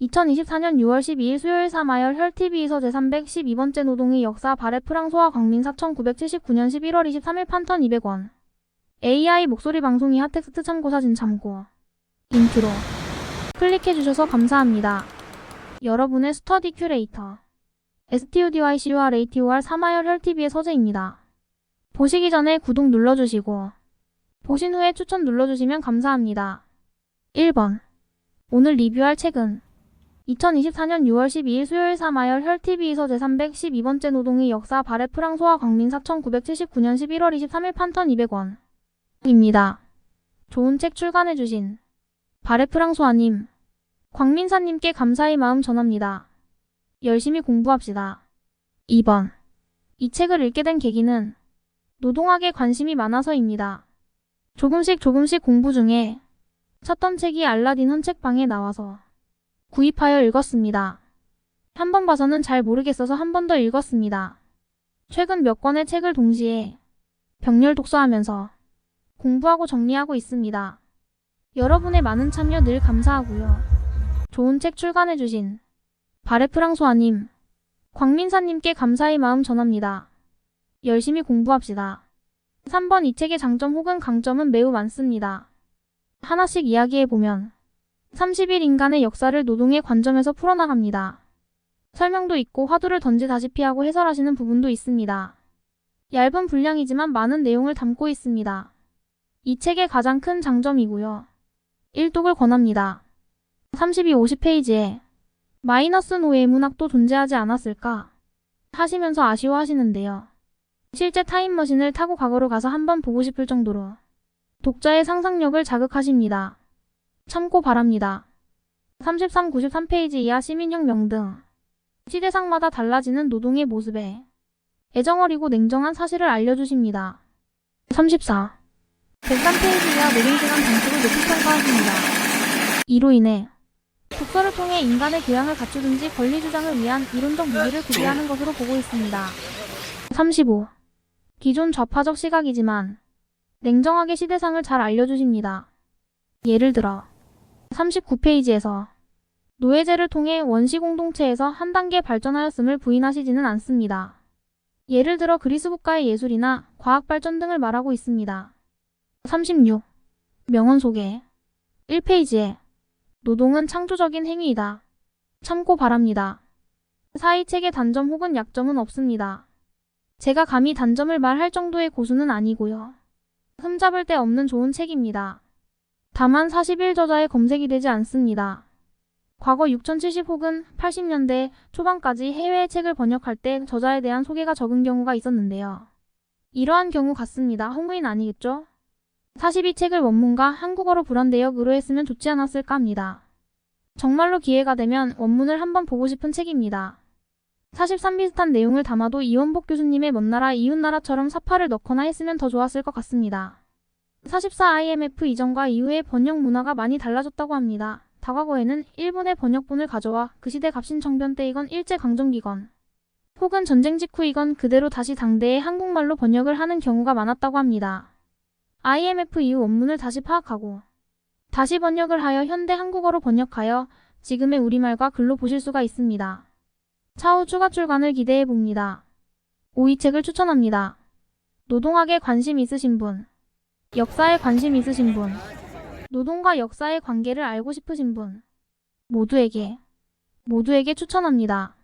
2024년 6월 12일 수요일 사마열 혈TV에서 제312번째 노동의 역사 발해 프랑소와 광민사 1979년 11월 23일 판턴 200원 AI 목소리 방송이 핫텍스트 참고 사진 참고 인트로 클릭해주셔서 감사합니다. 여러분의 스터디 큐레이터 STUDYCUR ATOR 사마열 혈TV의 서재입니다. 보시기 전에 구독 눌러주시고 보신 후에 추천 눌러주시면 감사합니다. 1번 오늘 리뷰할 책은 2024년 6월 12일 수요일 사마열 혈TV에서 제312번째 노동의 역사 발해 프랑소와 광민사 1979년 11월 23일 판턴 200원 입니다. 좋은 책 출간해주신 발해 프랑소아님, 광민사님께 감사의 마음 전합니다. 열심히 공부합시다. 2번 이 책을 읽게 된 계기는 노동학에 관심이 많아서입니다. 조금씩 조금씩 공부 중에 찾던 책이 알라딘 헌책방에 나와서 구입하여 읽었습니다. 한 번 봐서는 잘 모르겠어서 한 번 더 읽었습니다. 최근 몇 권의 책을 동시에 병렬 독서하면서 공부하고 정리하고 있습니다. 여러분의 많은 참여 늘 감사하고요. 좋은 책 출간해주신 바레프랑소아님, 광민사님께 감사의 마음 전합니다. 열심히 공부합시다. 3번 이 책의 장점 혹은 강점은 매우 많습니다. 하나씩 이야기해보면 30일 인간의 역사를 노동의 관점에서 풀어나갑니다. 설명도 있고 화두를 던지다시피 하고 해설하시는 부분도 있습니다. 얇은 분량이지만 많은 내용을 담고 있습니다. 이 책의 가장 큰 장점이고요. 일독을 권합니다. 32, 50페이지에 마이너스 노예 문학도 존재하지 않았을까 하시면서 아쉬워하시는데요. 실제 타임머신을 타고 과거로 가서 한번 보고 싶을 정도로 독자의 상상력을 자극하십니다. 참고 바랍니다. 33, 93페이지 이하 시민혁명 등 시대상마다 달라지는 노동의 모습에 애정어리고 냉정한 사실을 알려주십니다. 34. 103페이지 이하 노동시간 단축을 높이 평가하십니다. 이로 인해 독서를 통해 인간의 교양을 갖추든지 권리 주장을 위한 이론적 무기를 구비하는 것으로 보고 있습니다. 35. 기존 좌파적 시각이지만 냉정하게 시대상을 잘 알려주십니다. 예를 들어 39페이지에서 노예제를 통해 원시 공동체에서 한 단계 발전하였음을 부인하시지는 않습니다. 예를 들어 그리스 국가의 예술이나 과학 발전 등을 말하고 있습니다. 36. 명언 소개 1페이지에 노동은 창조적인 행위이다. 참고 바랍니다. 사이 책의 단점 혹은 약점은 없습니다. 제가 감히 단점을 말할 정도의 고수는 아니고요. 흠잡을 데 없는 좋은 책입니다. 다만 41저자의 검색이 되지 않습니다. 과거 6070 혹은 80년대 초반까지 해외의 책을 번역할 때 저자에 대한 소개가 적은 경우가 있었는데요. 이러한 경우 같습니다. 홍보인 아니겠죠? 42책을 원문과 한국어로 불안대역으로 했으면 좋지 않았을까 합니다. 정말로 기회가 되면 원문을 한번 보고 싶은 책입니다. 43 비슷한 내용을 담아도 이원복 교수님의 먼 나라 이웃 나라처럼 사파를 넣거나 했으면 더 좋았을 것 같습니다. 44 IMF 이전과 이후의 번역 문화가 많이 달라졌다고 합니다. 다과거에는 일본의 번역본을 가져와 그 시대 갑신정변 때이건 일제강점기건 혹은 전쟁 직후이건 그대로 다시 당대의 한국말로 번역을 하는 경우가 많았다고 합니다. IMF 이후 원문을 다시 파악하고 다시 번역을 하여 현대 한국어로 번역하여 지금의 우리말과 글로 보실 수가 있습니다. 차후 추가 출간을 기대해 봅니다. 오이 책을 추천합니다. 노동학에 관심 있으신 분, 역사에 관심 있으신 분, 노동과 역사의 관계를 알고 싶으신 분, 모두에게, 모두에게 추천합니다.